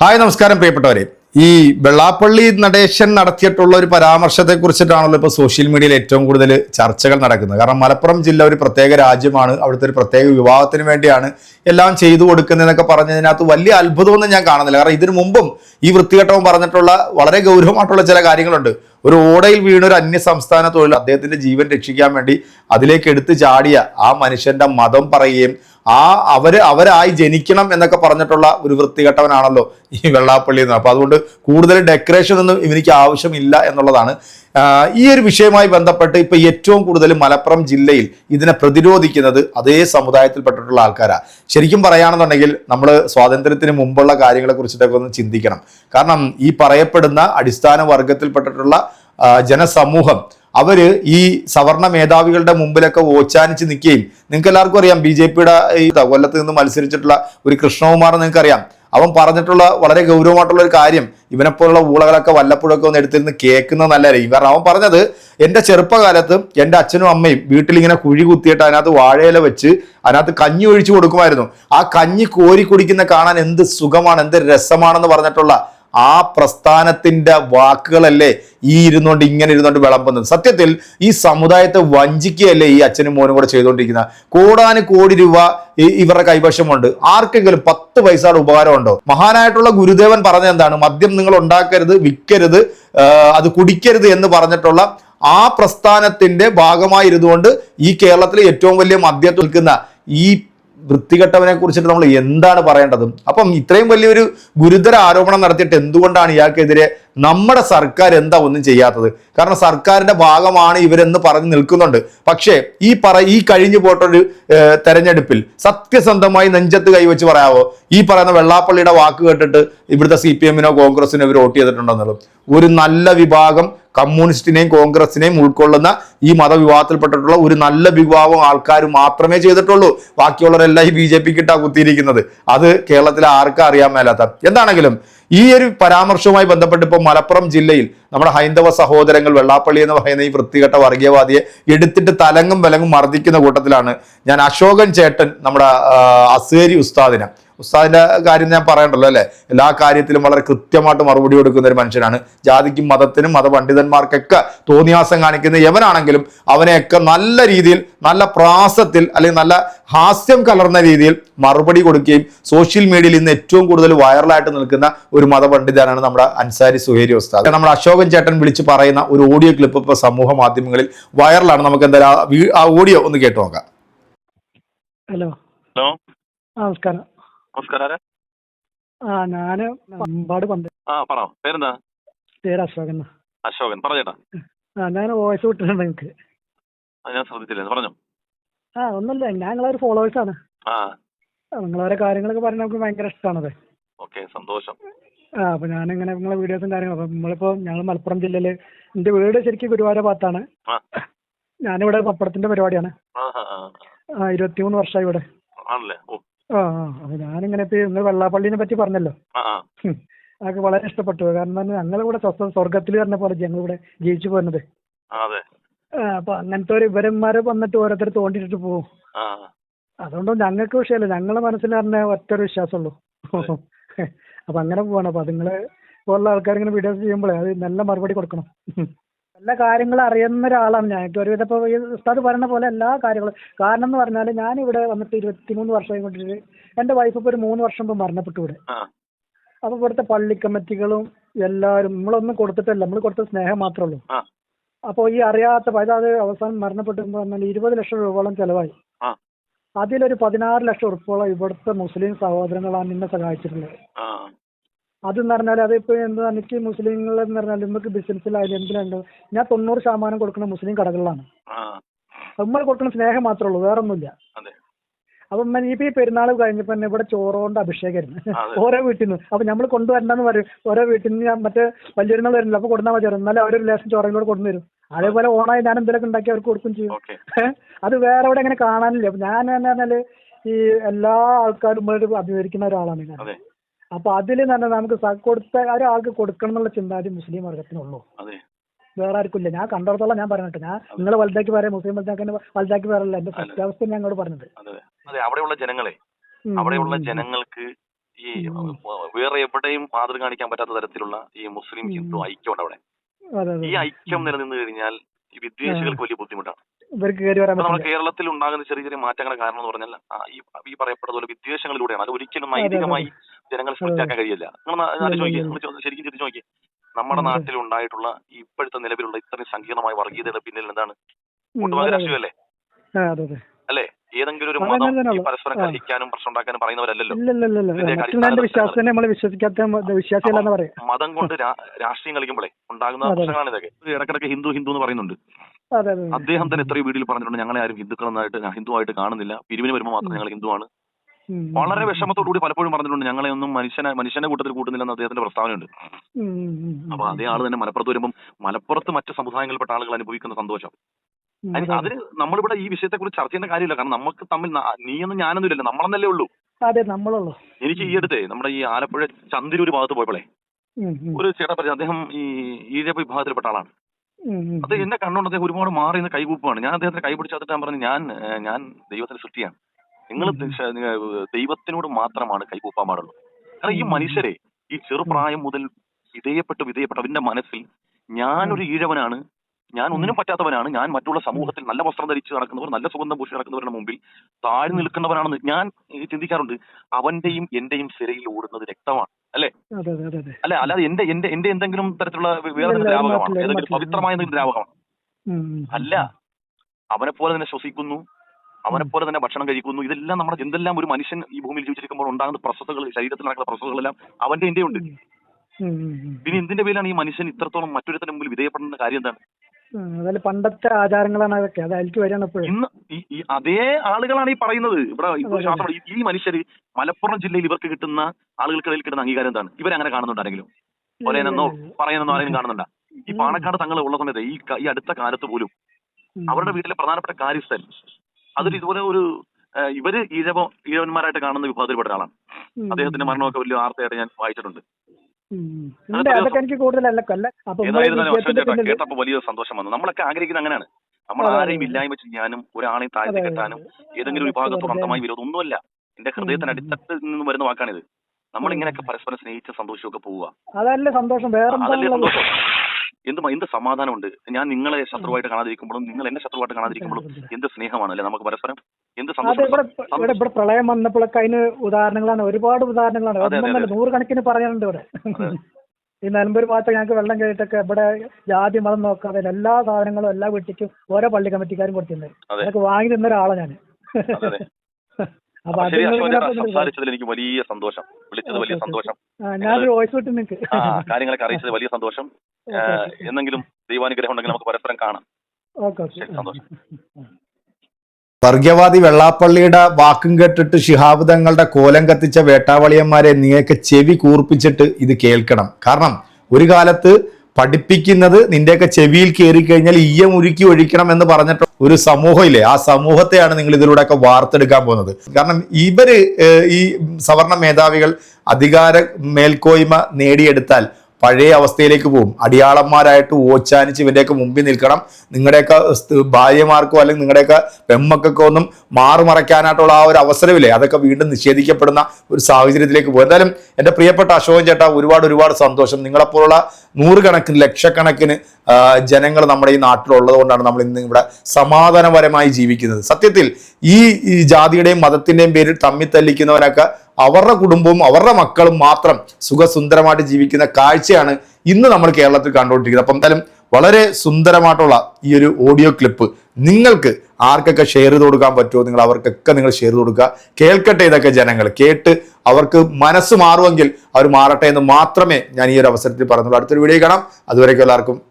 Hi നമസ്കാരം പ്രിയപ്പെട്ടവരെ. ഈ വെള്ളാപ്പള്ളി നടേശൻ നടത്തിയിട്ടുള്ള ഒരു പരാമർശത്തെ കുറിച്ചിട്ടാണല്ലോ ഇപ്പോൾ സോഷ്യൽ മീഡിയയിൽ ഏറ്റവും കൂടുതൽ ചർച്ചകൾ നടക്കുന്നത്. കാരണം മലപ്പുറം ജില്ല ഒരു പ്രത്യേക രാജ്യമാണ്. അവിടുത്തെ ഒരു പ്രത്യേക വിവാഹത്തിന് വേണ്ടിയാണ് എല്ലാം ചെയ്തു കൊടുക്കുന്നതെന്നൊക്കെ പറഞ്ഞതിനകത്ത് വലിയ അത്ഭുതമൊന്നും ഞാൻ കാണുന്നില്ല. കാരണം ഇതിനു മുമ്പും ഈ വൃത്തികെട്ടവും പറഞ്ഞിട്ടുള്ള വളരെ ഗൗരവമായിട്ടുള്ള ചില കാര്യങ്ങളുണ്ട്. ഒരു ഓടയിൽ വീണ ഒരു അന്യ സംസ്ഥാന തൊഴിൽ അദ്ദേഹത്തിന്റെ ജീവൻ രക്ഷിക്കാൻ വേണ്ടി അതിലേക്ക് എടുത്തു ചാടിയ ആ മനുഷ്യന്റെ മതം പറയുകയും ആ അവർ അവരായി ജനിക്കണം എന്നൊക്കെ പറഞ്ഞിട്ടുള്ള ഒരു വൃത്തികെട്ടവനാണല്ലോ ഈ വെള്ളാപ്പള്ളി എന്ന്. അപ്പൊ അതുകൊണ്ട് കൂടുതൽ ഡെക്കറേഷൻ ഒന്നും ഇവനിക്ക് ആവശ്യമില്ല എന്നുള്ളതാണ്. ഈ ഒരു വിഷയവുമായി ബന്ധപ്പെട്ട് ഇപ്പൊ ഏറ്റവും കൂടുതൽ മലപ്പുറം ജില്ലയിൽ ഇതിനെ പ്രതിരോധിക്കുന്നത് അതേ സമുദായത്തിൽപ്പെട്ടിട്ടുള്ള ആൾക്കാരാ. ശരിക്കും പറയുകയാണെന്നുണ്ടെങ്കിൽ നമ്മൾ സ്വാതന്ത്ര്യത്തിന് മുമ്പുള്ള കാര്യങ്ങളെ കുറിച്ചിട്ടൊക്കെ ഒന്ന് ചിന്തിക്കണം. കാരണം ഈ പറയപ്പെടുന്ന അടിസ്ഥാന വർഗത്തിൽപ്പെട്ടിട്ടുള്ള ജനസമൂഹം. അവർ ഈ സവർണ മേധാവികളുടെ മുമ്പിലൊക്കെ ഓച്ചാനിച്ച് നിൽക്കുകയും നിങ്ങൾക്ക് എല്ലാവർക്കും അറിയാം ബി ജെ പിയുടെ ഈ കൊല്ലത്ത് നിന്ന് മത്സരിച്ചിട്ടുള്ള ഒരു കൃഷ്ണകുമാർ നിങ്ങൾക്ക് അറിയാം അവൻ പറഞ്ഞിട്ടുള്ള വളരെ ഗൗരവമായിട്ടുള്ള ഒരു കാര്യം ഇവനെപ്പോലുള്ള ഊളകളൊക്കെ വല്ലപ്പോഴൊക്കെ ഒന്ന് എടുത്തിരുന്ന് കേൾക്കുന്നത് നല്ലതായിരിക്കും കാരണം അവൻ പറഞ്ഞത് എന്റെ ചെറുപ്പകാലത്ത് എന്റെ അച്ഛനും അമ്മയും വീട്ടിലിങ്ങനെ കുഴി കുത്തിയിട്ട് അതിനകത്ത് വാഴയില വെച്ച് അതിനകത്ത് കഞ്ഞി ഒഴിച്ചു കൊടുക്കുമായിരുന്നു. ആ കഞ്ഞി കോരി കുടിക്കുന്ന കാണാൻ എന്ത് സുഖമാണ് എന്ത് രസമാണെന്ന് പറഞ്ഞിട്ടുള്ള ആ പ്രസ്ഥാനത്തിന്റെ വാക്കുകളല്ലേ ഈ ഇരുന്നുകൊണ്ട് ഇങ്ങനെ ഇരുന്നുകൊണ്ട് വിളമ്പുന്നത്. സത്യത്തിൽ ഈ സമുദായത്തെ വഞ്ചിക്കുകയല്ലേ ഈ അച്ഛനും മോനും കൂടെ ചെയ്തുകൊണ്ടിരിക്കുന്നത്? കോടാന് കോടി രൂപ ഇവരുടെ കൈവശമുണ്ട്. ആർക്കെങ്കിലും പത്ത് പൈസയുടെ ഉപകാരമുണ്ടോ മഹാനായിട്ടുള്ള ഗുരുദേവൻ പറഞ്ഞ എന്താണ്? മദ്യം നിങ്ങൾ ഉണ്ടാക്കരുത് വിൽക്കരുത് അത് കുടിക്കരുത് എന്ന് പറഞ്ഞിട്ടുള്ള ആ പ്രസ്ഥാനത്തിന്റെ ഭാഗമായിരുന്നുകൊണ്ട് ഈ കേരളത്തിലെ ഏറ്റവും വലിയ മദ്യത്തിൽ നിൽക്കുന്ന ഈ വൃത്തികെട്ടവനെ കുറിച്ചിട്ട് നമ്മൾ എന്താണ് പറയേണ്ടത്? അപ്പം ഇത്രയും വലിയൊരു ഗുരുതര ആരോപണം നടത്തിയിട്ട് എന്തുകൊണ്ടാണ് ഇയാൾക്കെതിരെ നമ്മുടെ സർക്കാർ എന്താ ഒന്നും ചെയ്യാത്തത്? കാരണം സർക്കാരിന്റെ ഭാഗമാണ് ഇവരെന്ന് പറഞ്ഞ് നിൽക്കുന്നുണ്ട്. പക്ഷേ ഈ പറ ഈ കഴിഞ്ഞു പോട്ടൊരു തെരഞ്ഞെടുപ്പിൽ സത്യസന്ധമായി നെഞ്ചത്ത് കൈവച്ച് പറയാവോ? ഈ പറയുന്ന വെള്ളാപ്പള്ളിയുടെ വാക്ക് കേട്ടിട്ട് ഇവിടുത്തെ സി പി എമ്മിനോ കോൺഗ്രസിനോ ഇവർ വോട്ട് ചെയ്തിട്ടുണ്ടോ എന്നുള്ളത് ഒരു നല്ല വിഭാഗം കമ്മ്യൂണിസ്റ്റിനെയും കോൺഗ്രസിനെയും ഉൾക്കൊള്ളുന്ന ഈ മതവിഭാഗത്തിൽപ്പെട്ടിട്ടുള്ള ഒരു നല്ല വിഭാഗം ആൾക്കാർ മാത്രമേ ചെയ്തിട്ടുള്ളൂ. ബാക്കിയുള്ളവരെല്ലാം ഈ ബി ജെ പിക്ക് ഇട്ടാ കുത്തിയിരിക്കുന്നത്. അത് കേരളത്തിലെ ആർക്കും അറിയാൻ മേലാത്ത. എന്താണെങ്കിലും ഈ ഒരു പരാമർശവുമായി ബന്ധപ്പെട്ട് ഇപ്പോൾ മലപ്പുറം ജില്ലയിൽ നമ്മുടെ ഹൈന്ദവ സഹോദരങ്ങൾ വെള്ളാപ്പള്ളി എന്ന് പറയുന്ന ഈ വൃത്തികെട്ട വർഗീയവാദിയെ എടുത്തിട്ട് തലങ്ങും വിലങ്ങും മർദ്ദിക്കുന്ന കൂട്ടത്തിലാണ് ഞാൻ അശോകൻ ചേട്ടൻ നമ്മുടെ അസേരി ഉസ്താദിനെ. ഉസ്താദിന്റെ കാര്യം ഞാൻ പറയണ്ടല്ലോ അല്ലെ? എല്ലാ കാര്യത്തിലും വളരെ കൃത്യമായിട്ട് മറുപടി കൊടുക്കുന്ന ഒരു മനുഷ്യനാണ്. ജാതിക്കും മതത്തിനും മതപണ്ഡിതന്മാർക്കൊക്കെ തോന്നിയാസം കാണിക്കുന്ന എവനാണെങ്കിലും അവനെയൊക്കെ നല്ല രീതിയിൽ നല്ല പ്രാസത്തിൽ അല്ലെങ്കിൽ നല്ല ഹാസ്യം കലർന്ന രീതിയിൽ മറുപടി കൊടുക്കുകയും സോഷ്യൽ മീഡിയയിൽ ഇന്ന് ഏറ്റവും കൂടുതൽ വൈറലായിട്ട് നിൽക്കുന്ന ഒരു മതപണ്ഡിതനാണ് നമ്മുടെ അൻസാരി സുഹേരി ഉസ്താദ്. നമ്മുടെ അശോകൻ ചേട്ടൻ വിളിച്ച് പറയുന്ന ഒരു ഓഡിയോ ക്ലിപ്പ് ഇപ്പോൾ സമൂഹ മാധ്യമങ്ങളിൽ വൈറലാണ്. നമുക്ക് എന്തായാലും ആ ഓഡിയോ ഒന്ന് കേട്ടു നോക്കാം. ഹലോ. ഹലോ. നമസ്കാരം. നമസ്കാരം ആരാ? ആ ഞാൻ അമ്പാട് പണ്ട് ആ പറ പേരെന്താ? പേര് അശോകൻ പറഞ്ഞേട്ടാ ആ ഞാൻ വോയിസ് വിട്ടിട്ടുണ്ട് ഞാൻ ശ്രദ്ധിച്ചില്ല പറഞ്ഞു. ആ ഒന്നുമില്ല ഞങ്ങളൊരു ഫോളോവേഴ്സാണ്. ആ. നിങ്ങളോരോ കാര്യങ്ങളൊക്കെ പറഞ്ഞാൽ നമുക്ക് ഭയങ്കര ഇഷ്ടമാണത് ഓക്കെ സന്തോഷം. ആ അപ്പൊ ഞാനിങ്ങനെ നിങ്ങളെ വീഡിയോസും കാര്യങ്ങളും അപ്പൊ നമ്മളിപ്പോ ഞങ്ങൾ മലപ്പുറം ജില്ലയിൽ എന്റെ വീട് ശരിക്കും ഗുരുവായൂർ ഭാഗത്താണ്. ആ. ഞാനിവിടെ പപ്പടത്തിന്റെ പരിപാടിയാണ്. ആ ആ, ആ. ആ ഇരുപത്തിമൂന്ന് വർഷമായി ഇവിടെ. ആണല്ലേ? ഓ ആ ആ അപ്പൊ ഞാനിങ്ങനെ ഇപ്പൊ നിങ്ങൾ വെള്ളാപ്പള്ളിനെ പറ്റി പറഞ്ഞല്ലോ. ആ ആ. ഹും. അതൊക്കെ വളരെ ഇഷ്ടപ്പെട്ടു. കാരണം ഞങ്ങളിവിടെ സ്വസ്ഥം സ്വർഗത്തിൽ പറഞ്ഞ പോലെ ഞങ്ങളിവിടെ ജീവിച്ചു പോരുന്നത് ആ, അതെ. ആ, അപ്പൊ അങ്ങനത്തെ ഒരു ഇവരന്മാര് വന്നിട്ട് ഓരോരുത്തർ തോണ്ടിട്ട് പോകും ആ. അതുകൊണ്ട് ഞങ്ങൾക്ക് വിഷയമല്ല. ഞങ്ങളെ മനസ്സിൽ പറഞ്ഞ ഒറ്റ ഒരു വിശ്വാസമുള്ളൂ അപ്പൊ അങ്ങനെ പോവാണ്. അപ്പൊ നിങ്ങൾ പോലുള്ള ആൾക്കാർ ഇങ്ങനെ വീഡിയോസ് ചെയ്യുമ്പോഴേ അത് നല്ല മറുപടി കൊടുക്കണം. എല്ലാ കാര്യങ്ങളും അറിയുന്ന ഒരാളാണ് ഞാൻ. എനിക്ക് ഒരുവിധം ഇപ്പൊ ഈ ഉസ്താദ് പറയുന്ന പോലെ എല്ലാ കാര്യങ്ങളും. കാരണം എന്ന് പറഞ്ഞാൽ ഞാൻ ഇവിടെ വന്നിട്ട് ഇരുപത്തിമൂന്ന് വർഷം കൊണ്ടിട്ട് എന്റെ വൈഫ് ഇപ്പൊ ഒരു മൂന്ന് വർഷം മുമ്പ് മരണപ്പെട്ടു ഇവിടെ. ആ. അപ്പൊ ഇവിടുത്തെ പള്ളി കമ്മിറ്റികളും എല്ലാവരും നമ്മളൊന്നും കൊടുത്തിട്ടല്ല നമ്മൾ കൊടുത്ത സ്നേഹം മാത്രമേ ഉള്ളൂ ആ. അപ്പോൾ ഈ അറിയാത്ത അതായത് അവസാനം മരണപ്പെട്ടെന്ന് പറഞ്ഞാൽ ഇരുപത് ലക്ഷം രൂപയോളം ചെലവായി. ആ. അതിലൊരു പതിനാറ് ലക്ഷം ഉറുപ്പോളം ഇവിടുത്തെ മുസ്ലിം സഹോദരങ്ങളാണ് എന്നെ സഹായിച്ചിട്ടുള്ളത്. ആ. അതെന്ന് പറഞ്ഞാൽ അതിപ്പോ എന്താ എനിക്ക് മുസ്ലിങ്ങൾ എന്ന് പറഞ്ഞാൽ നമുക്ക് ബിസിനസ്സിലായാലും എന്തിനുണ്ട് ഞാൻ തൊണ്ണൂറ് ശതമാനം കൊടുക്കുന്ന മുസ്ലിം കടകളിലാണ്. നമ്മൾ കൊടുക്കുന്ന സ്നേഹം മാത്രമേ ഉള്ളൂ വേറെ ഒന്നുമില്ല അതെ. അപ്പം ഇപ്പൊ ഈ പെരുന്നാൾ കഴിഞ്ഞപ്പോ തന്നെ ഇവിടെ ചോറോണ്ട് അഭിഷേകമായിരുന്നു. ഓരോ വീട്ടിൽ നിന്ന് അപ്പൊ നമ്മൾ കൊണ്ടുവരണ്ടെന്ന് പറയും. ഓരോ വീട്ടിൽ നിന്ന് ഞാൻ മറ്റേ വലിയൊരുന്നാൾ വരുന്നില്ല. അപ്പൊ കൊടുന്നാൽ മതി. എന്നാലും അവരൊരു ലേശം ചോറയും കൂടെ കൊണ്ടുവരും അതേപോലെ ഓണായി ഞാൻ എന്തെങ്കിലും ഉണ്ടാക്കി അവർക്ക് കൊടുക്കും ചെയ്യും. അത് വേറെ എവിടെ അങ്ങനെ കാണാനില്ല. ഞാൻ എന്ന് പറഞ്ഞാൽ ഈ എല്ലാ ആൾക്കാരും അഭിമുഖീകരിക്കുന്ന ഒരാളാണ് ഞാൻ. അപ്പൊ അതിൽ തന്നെ നമുക്ക് കൊടുത്ത ഒരാൾക്ക് കൊടുക്കണം എന്നുള്ള ചിന്താഗതി മുസ്ലിം വർഗത്തിനുള്ളൂ അതെ. വേറെ ആർക്കും ഇല്ല. ഞാൻ കണ്ടിടത്തോളം ഞാൻ പറഞ്ഞിട്ട് ഞാൻ നിങ്ങൾ വലുതാക്കി പറയാം മുസ്ലിം വലുതാക്കി വലുതാക്കി പറയല്ല. എന്റെ സത്യാവസ്ഥ ഞാൻ അങ്ങോട്ട് പറഞ്ഞത്. അവിടെയുള്ള ജനങ്ങളെ അവിടെയുള്ള. ജനങ്ങൾക്ക് ഈ വേറെ എവിടെയും മാതൃക കാണിക്കാൻ പറ്റാത്ത തരത്തിലുള്ള ഈ മുസ്ലിം ഹിന്ദു ഐക്യമുണ്ട് അവിടെ. ഈ ഐക്യം നിലനിന്ന് കഴിഞ്ഞാൽ ഈ വിദ്വേഷികൾക്ക് വലിയ ബുദ്ധിമുട്ടാണ്. നമ്മുടെ കേരളത്തിൽ ഉണ്ടാകുന്ന ചെറിയ ചെറിയ മാറ്റങ്ങളുടെ കാരണം എന്ന് പറഞ്ഞാൽ ഈ പോലെ വിദ്വേഷങ്ങളിലൂടെയാണ്. അത് ഒരിക്കലും. നൈതികമായി ജനങ്ങളെ ശ്രദ്ധിക്കാൻ കഴിയില്ല. നിങ്ങൾ ചോദിക്കുക നിങ്ങൾ ശരിക്കും ചിന്തിച്ചു നോക്കിയേ നമ്മുടെ നാട്ടിൽ ഉണ്ടായിട്ടുള്ള ഇപ്പോഴത്തെ നിലവിലുള്ള ഇത്രയും സങ്കീർണമായ വർഗീയതയുടെ പിന്നിൽ എന്താണ്? അതെ. രാഷ്ട്രീയമല്ലേ? ആ, അതെ അതെ. അല്ലേ? ഏതെങ്കിലും ഒരു മതം ഈ പരസ്പരം കഴിക്കാനും കലഹിക്കാനും പ്രശ്നം ഉണ്ടാക്കാനും പറയുന്നവരല്ലല്ലോ. മതം കൊണ്ട് രാഷ്ട്രീയം കളിക്കുമ്പോഴേ ഉണ്ടാകുന്ന. പ്രശ്നങ്ങളാണ് ഇതൊക്കെ. ഇത് ഇടക്കിടക്ക് ഹിന്ദു ഹിന്ദു എന്ന് പറയുന്നുണ്ട്. അതെ അതെ അദ്ദേഹം തന്നെ എത്ര വീഡിയോയിൽ പറഞ്ഞിട്ടുണ്ട് ഞങ്ങളെ ആരും ഹിന്ദുക്കളെന്നായിട്ട് ഹിന്ദുവായിട്ട് കാണുന്നില്ല. പിരിവിന് വരുമ്പോൾ മാത്രം ഞങ്ങൾ ഹിന്ദു ഉം, വളരെ വിഷമത്തോടു കൂടി പലപ്പോഴും പറഞ്ഞിട്ടുണ്ട് ഞങ്ങളെ ഒന്നും മനുഷ്യനെ മനുഷ്യന്റെ കൂട്ടത്തിൽ കൂട്ടുന്നില്ലെന്ന് അദ്ദേഹത്തിന്റെ പ്രസ്താവനയുണ്ട്. അപ്പൊ അതേ ആൾ തന്നെ മലപ്പുറത്ത് വരുമ്പോൾ മലപ്പുറത്ത് മറ്റു സമുദായങ്ങളിൽപ്പെട്ട ആളുകൾ അനുഭവിക്കുന്ന സന്തോഷം. അതിന് അതെ, നമ്മളിവിടെ ഈ വിഷയത്തെ കുറിച്ച് ചർച്ച ചെയ്യേണ്ട കാര്യമില്ല കാരണം നമുക്ക് തമ്മിൽ നീ നീയൊന്നും ഞാനൊന്നും ഇല്ലല്ലോ നമ്മളെന്നല്ലേ ഉള്ളൂ. അതെ നമ്മളുള്ളൂ. എനിക്ക് ഈ അടുത്തേ നമ്മുടെ ഈ ആലപ്പുഴ ചന്തിരൂർ ഭാഗത്ത് പോയപ്പോഴേ ഒരു ചേട്ടാ പറഞ്ഞു അദ്ദേഹം ഈ ഈഴ വിഭാഗത്തിൽപ്പെട്ട ആളാണ്. അത് എന്നെ കണ്ടുകൊണ്ട് അദ്ദേഹം ഒരുപാട് മാറി നിന്ന് കൈകൂപ്പാണ് ഞാൻ അദ്ദേഹത്തിന് കൈ പിടിച്ചിട്ട് ഞാൻ പറഞ്ഞു ഞാൻ ഞാൻ ദൈവത്തിന്റെ സൃഷ്ടിയാണ്. നിങ്ങൾ ദൈവത്തിനോട് മാത്രമാണ് കൈകൂപ്പാൻ പാടുള്ളൂ കാരണം ഈ മനുഷ്യരെ ഈ ചെറുപ്രായം മുതൽ വിധേയപ്പെട്ട് വിധേയപ്പെട്ട് അവന്റെ മനസ്സിൽ ഞാനൊരു ഈഴവനാണ് ഞാൻ ഒന്നിനും പറ്റാത്തവനാണ് ഞാൻ മറ്റുള്ള സമൂഹത്തിൽ നല്ല വസ്ത്രം ധരിച്ച് നടക്കുന്നവർ നല്ല സുഗന്ധം പൂശി നടക്കുന്നവരുടെ മുമ്പിൽ താഴ്ന്നു നിൽക്കുന്നവനാണെന്ന് ഞാൻ ചിന്തിക്കാറുണ്ട്. അവന്റെയും എന്റെയും സിരയിൽ ഓടുന്നത് രക്തമാണ്. അല്ലെ? അല്ല അല്ലാതെ എന്റെ എന്റെ എന്റെ എന്തെങ്കിലും തരത്തിലുള്ള വേറെ ദ്രാവകമാണ്. ഏതെങ്കിലും പവിത്രമായ ദ്രാവകമാണ്. അല്ല അവനെ പോലെ തന്നെ ശ്വസിക്കുന്നു. അവനെ പോലെ തന്നെ ഭക്ഷണം കഴിക്കുന്നു. ഇതെല്ലാം നമ്മുടെ എന്തെല്ലാം ഒരു മനുഷ്യൻ ഈ ഭൂമിയിൽ ജീവിച്ചിരിക്കുമ്പോൾ ഉണ്ടാകുന്ന പ്രസവകൾ ശരീരത്തിൽ നടക്കുന്ന പ്രസവങ്ങളെല്ലാം അവന്റെ എന്റെ ഉണ്ട്. പിന്നെ എന്തിന്റെ പേരിലാണ് ഈ മനുഷ്യൻ ഇത്രത്തോളം മറ്റൊരുത്തന്റെ മുമ്പിൽ വിധേയപ്പെടുന്ന കാര്യം എന്താണ്? പണ്ടത്തെ ആചാരങ്ങളാണ് അതൊക്കെ. അത് വരികയാണ് ഇപ്പോഴും ഇന്ന് ഈ അതേ ആളുകളാണ് ഈ പറയുന്നത്. ഇവിടെ ശാസ്ത്രം ഈ- ഈ മനുഷ്യര് മലപ്പുറം ജില്ലയിൽ ഇവർക്ക് കിട്ടുന്ന ആളുകൾക്കിടയിൽ കിട്ടുന്ന അംഗീകാരം എന്താണ്? ഇവരങ്ങനെ കാണുന്നുണ്ടാരെങ്കിലും? ഒരേനെന്നോ പറയാനെന്നോ ആരെങ്കിലും കാണുന്നുണ്ട? ഈ പാണക്കാട് തങ്ങൾ ഉള്ള സമയത്ത് ഈ ഈ അടുത്ത കാലത്ത് പോലും അവരുടെ വീട്ടിലെ പ്രധാനപ്പെട്ട കാര്യസ്ഥൻ അതൊരു ഇതുപോലെ ഒരു ഇവർ ഈഴവ ഈഴവന്മാരായിട്ട് കാണുന്ന വിഭാഗത്തിൽപ്പെട്ട ആളാണ്. അദ്ദേഹത്തിന്റെ മരണമൊക്കെ വലിയ വാർത്തയായിട്ട് ഞാൻ വായിച്ചിട്ടുണ്ട്. കേട്ടപ്പോ വലിയ സന്തോഷം വന്നു. നമ്മളൊക്കെ ആഗ്രഹിക്കുന്നത് അങ്ങനെയാണ്. നമ്മൾ ആരെയും. ഇല്ലായ്മ ചെയ്യാനും ഒരാളെയും താഴ്ത്തി കെട്ടാനും ഏതെങ്കിലും വിഭാഗത്തോട് അന്തമായി വിരോധം ഒന്നുമല്ല. എന്റെ ഹൃദയത്തിന് അടിത്തട്ട് നിന്നും വരുന്ന വാക്കാണിത്. നമ്മൾ. ഇങ്ങനെയൊക്കെ പരസ്പരം സ്നേഹിച്ച സന്തോഷമൊക്കെ പോവുക. അതല്ലേ സന്തോഷം. വേറെ സന്തോഷം. എന്ത് എന്ത് സമാധാനമുണ്ട്? ഞാൻ നിങ്ങളെ ശത്രുവായിട്ട് കാണാതിരിക്കുമ്പോഴും നിങ്ങൾ എന്നെ ശത്രുവായിട്ട് കാണാതിരിക്കുമ്പോഴും എന്ത് സ്നേഹമാണ് അല്ലെ നമുക്ക് പരസ്പരം എന്ത് ഇവിടെ സന്തോഷം ഇവിടെ ഇവിടെ പ്രളയം വന്നപ്പോഴൊക്കെ അതിന് ഉദാഹരണങ്ങളാണ്. ഒരുപാട് ഉദാഹരണങ്ങളാണ്. നൂറുകണക്കിന് പറയാനുണ്ട് ഇവിടെ. ഈ നിലമ്പൂർ ഭാഗത്ത് ഞങ്ങൾക്ക് വെള്ളം കയറിയിട്ടൊക്കെ ഇവിടെ ജാതി മതം നോക്കാതെ എല്ലാ സാധനങ്ങളും എല്ലാ വീട്ടിലേക്കും ഓരോ പള്ളി കമ്മിറ്റിക്കാരും കൊടുത്തിട്ടുണ്ട്. അതെ. അതൊക്കെ വാങ്ങി തിന്ന ഒരാളാണ് ഞാൻ ശരി അശോക് സംസാരിച്ചതിൽ എനിക്ക് വലിയ സന്തോഷം. വിളിച്ചത് വലിയ. സന്തോഷം. ആ, കാര്യങ്ങളൊക്കെ അറിയിച്ചത് വലിയ സന്തോഷം. എന്തെങ്കിലും എന്നെങ്കിലും ദൈവാനുഗ്രഹം ഉണ്ടെങ്കിൽ നമുക്ക് പരസ്പരം കാണാം. ശരി, സന്തോഷം. വർഗീയവാദി വെള്ളാപ്പള്ളിയുടെ വാക്കും കേട്ടിട്ട് ശിഹാബ് തങ്ങളുടെ കോലം കത്തിച്ച വേട്ടാവളിയന്മാരെ നിങ്ങൾക്ക് ചെവി കൂർപ്പിച്ചിട്ട് ഇത് കേൾക്കണം. കാരണം ഒരു കാലത്ത് പഠിപ്പിക്കുന്നത് നിന്റെയൊക്കെ ചെവിയിൽ കയറി കഴിഞ്ഞാൽ ഈയം ഉരുക്കി ഒഴിക്കണം എന്ന് പറഞ്ഞിട്ട് ഒരു സമൂഹം ഇല്ലേ ആ സമൂഹത്തെയാണ് നിങ്ങൾ ഇതിലൂടെയൊക്കെ വാർത്തെടുക്കാൻ പോകുന്നത്. കാരണം ഇവർ ഈ സവർണ മേധാവികൾ അധികാര മേൽക്കോയ്മ നേടിയെടുത്താൽ പഴയ അവസ്ഥയിലേക്ക് പോകും. അടിയാളന്മാരായിട്ട് ഓച്ചാനിച്ച് ഇവന്റെയൊക്കെ മുമ്പിൽ നിൽക്കണം. നിങ്ങളുടെയൊക്കെ ഭാര്യമാർക്കോ അല്ലെങ്കിൽ നിങ്ങളുടെയൊക്കെ പെമ്മക്കൊക്കെ ഒന്നും മാറുമറയ്ക്കാനായിട്ടുള്ള ആ ഒരു അവസരമില്ലേ? അതൊക്കെ വീണ്ടും നിഷേധിക്കപ്പെടുന്ന ഒരു സാഹചര്യത്തിലേക്ക് പോകും. എന്തായാലും എന്റെ പ്രിയപ്പെട്ട അശോകൻ ചേട്ടാ ഒരുപാട് ഒരുപാട് സന്തോഷം. നിങ്ങളെപ്പോലുള്ള നൂറുകണക്കിന് ലക്ഷക്കണക്കിന് ജനങ്ങൾ നമ്മുടെ ഈ നാട്ടിലുള്ളത് കൊണ്ടാണ് നമ്മൾ ഇന്ന് ഇവിടെ സമാധാനപരമായി ജീവിക്കുന്നത്. സത്യത്തിൽ ഈ ജാതിയുടെയും മതത്തിന്റെയും പേരിൽ തമ്മിൽ തല്ലിക്കുന്നവരൊക്കെ അവരുടെ കുടുംബവും അവരുടെ മക്കളും മാത്രം സുഖസുന്ദരമായിട്ട് ജീവിക്കുന്ന കാഴ്ചയാണ് ഇന്ന് നമ്മൾ കേരളത്തിൽ കണ്ടുകൊണ്ടിരിക്കുന്നത്. അപ്പം എന്തായാലും വളരെ സുന്ദരമായിട്ടുള്ള ഈ ഒരു ഓഡിയോ ക്ലിപ്പ് നിങ്ങൾക്ക് ആർക്കൊക്കെ ഷെയർ ചെയ്ത് കൊടുക്കാൻ പറ്റുമോ? നിങ്ങൾ അവർക്കൊക്കെ നിങ്ങൾ ഷെയർ ചെയ്ത് കൊടുക്കുക. കേൾക്കട്ടെ ഇതൊക്കെ ജനങ്ങൾ. കേട്ട് അവർക്ക് മനസ്സ് മാറുമെങ്കിൽ അവർ മാറട്ടെ എന്ന് മാത്രമേ ഞാൻ ഈ ഒരു അവസരത്തിൽ പറഞ്ഞുള്ളൂ. അടുത്തൊരു വീഡിയോ കാണാം. അതുവരേക്കും എല്ലാവർക്കും